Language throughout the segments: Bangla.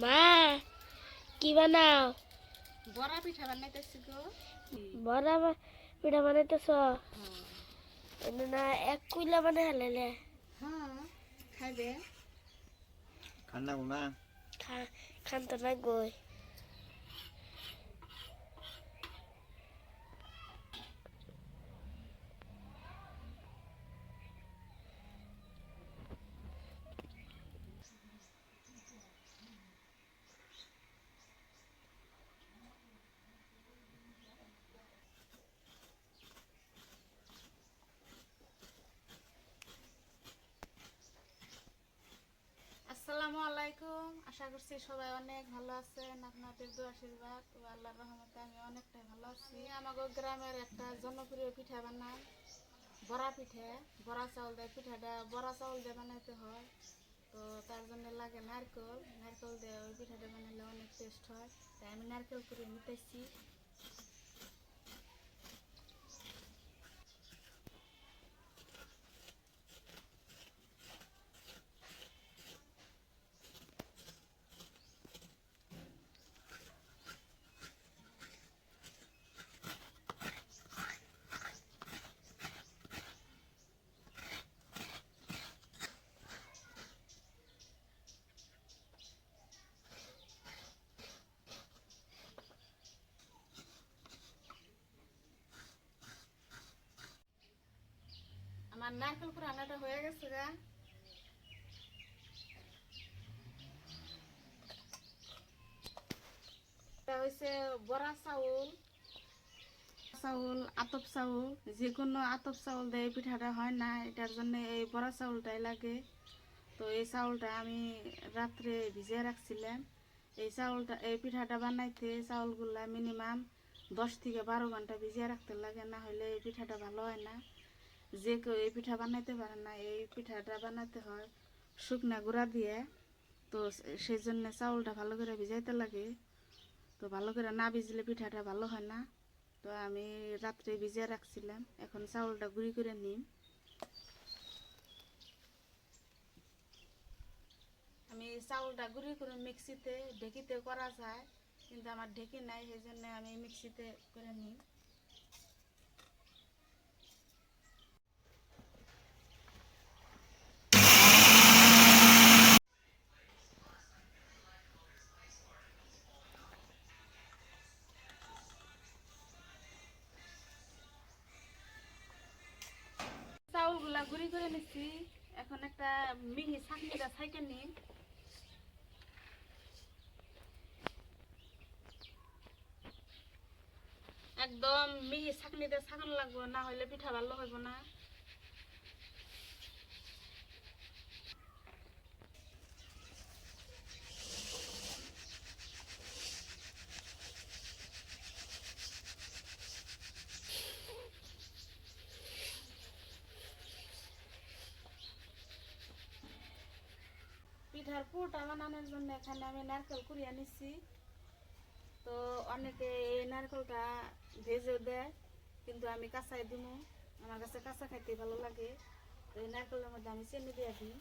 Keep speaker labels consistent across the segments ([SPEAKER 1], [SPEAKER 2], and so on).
[SPEAKER 1] মা কি বানাও?
[SPEAKER 2] বড়া পিঠা বানাইতেছি গো।
[SPEAKER 1] বড়া পিঠা বানাইতেছ? এনে না এক কুইলা বানাই হালালে
[SPEAKER 2] হ্যাঁ খাইবে।
[SPEAKER 3] খান না
[SPEAKER 1] খা- খান তো না গই
[SPEAKER 2] আসসালামু আলাইকুম। আশা করছি সবাই অনেক ভালো আছেন। আপনাদের দু আশীর্বাদ ও আল্লাহর রহমতে আমি অনেকটাই ভালো আছি। আমাদের গ্রামের একটা জনপ্রিয় পিঠা বানাই বড়া পিঠে। বড়া চাউল দেয় পিঠাটা বড়া চাউল দিয়ে বানাইতে হয়। তো তার জন্য লাগে নারকেল। নারকেল দিয়ে ওই পিঠাটা বানালে অনেক টেস্ট হয়। তাই আমি নারকেল করে নিতেছি। আমার নারকেল পুরানোটা হয়ে গেছে গা। হয়েছে বড়া চাউল। চাউল, আতপ চাউল আতপ চাউল পিঠাটা হয় না, এটার জন্য এই বড়া চাউলটাই লাগে। তো এই চাউলটা আমি রাত্রে ভিজিয়ে এই চাউলটা, এই পিঠাটা বানাইতে চাউলগুলা মিনিমাম দশ থেকে বারো ঘণ্টা ভিজিয়ে রাখতে লাগে, না হলে এই পিঠাটা ভালো হয় না। যে কেউ এই পিঠা বানাইতে পারে না, এই পিঠাটা বানাতে হয় শুকনা গুঁড়া দিয়ে। তো সেই জন্য চাউলটা ভালো করে ভিজাইতে লাগে। তো ভালো করে না ভিজলে পিঠাটা ভালো হয় না। তো আমি রাত্রে ভিজিয়ে রাখছিলাম, এখন চাউলটা গুঁড়ি করে নিই। আমি চাউলটা গুঁড়ি করে মিক্সিতে, ঢেকিতে করা যায়, কিন্তু আমার ঢেকি নাই সেই জন্য আমি মিক্সিতে করে নিই। চাউলগুলা গুঁড়ি করে নিচ্ছি এখন একটা মিহি চাকনিটা সাইকেল নিই একদম মিহি চাকনিতে ছাগল লাগবে, না হলে পিঠা ভালো হইব না। পিঠার পুরোটা বানানোর জন্য এখানে আমি নারকেল কুড়িয়ে নিচ্ছি তো অনেকে এই নারকেলটা ভেজেও দেয়, কিন্তু আমি কাঁচাই দিব। আমার কাছে কাঁচা খাইতে ভালো লাগে। তো এই নারকেলের মধ্যে আমি চিনি দিয়ে দিই।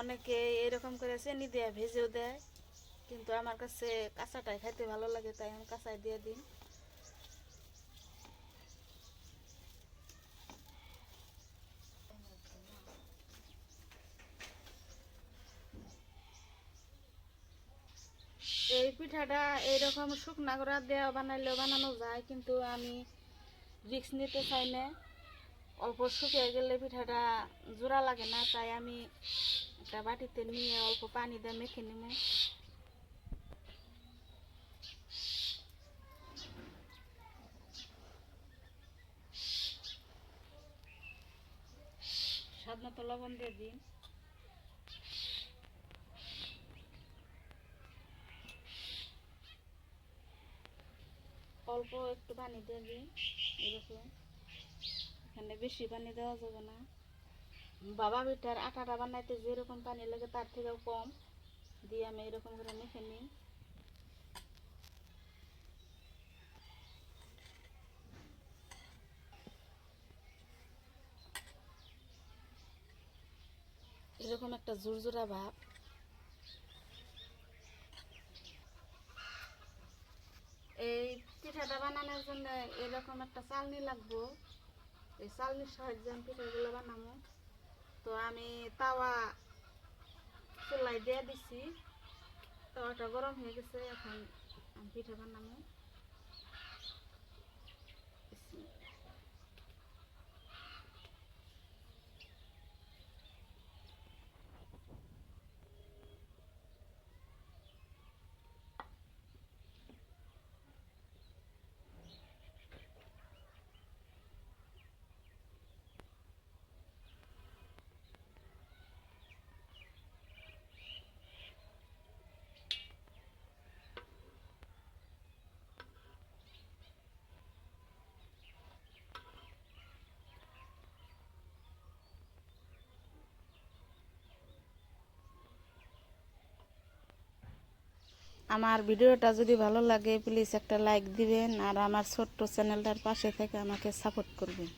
[SPEAKER 2] অনেকে এরকম করে চিনি দেয় ভেজেও দেয়। কিন্তু আমার কাছে কাঁচাটাই খাইতে ভালো লাগে, তাই আমি কাঁচাই দিয়ে দিই। এই পিঠাটা এইরকম শুকনা করা দেওয়া বানাইলেও বানানো যায়, কিন্তু আমি রিক্স নিতে চাই না। অল্প শুকিয়ে গেলে পিঠাটা জোড়া লাগে না, তাই আমি একটা বাটিতে নিয়ে অল্প পানি দিয়ে মেখে নেব। লবণ দিয়ে দিন। অল্প একটু পানি দিয়ে দিই এরকম। এখানে বেশি পানি দেওয়া যাবে না। বাবা পিঠার আটাটা বানাইতে যেরকম পানি লাগে তার থেকেও কম। দিয়ে আমি এরকম করে মেখে নিই। এরকম একটা জোরজোরা ভাব। এই পিঠাটা বানানোর জন্য এরকম একটা চালনি লাগবো। এই চালনির সাহায্যে আমি পিঠাগুলো বানাবো। তো আমি তাওয়া চুলাই দিয়ে দিছি। তাওয়াটা গরম হয়ে গেছে, এখন আমি পিঠা বানাবো। আমার ভিডিওটা যদি ভালো লাগে প্লিজ একটা লাইক দিবেন আর আমার ছোট্ট চ্যানেলটার পাশে থেকে আমাকে সাপোর্ট করবেন।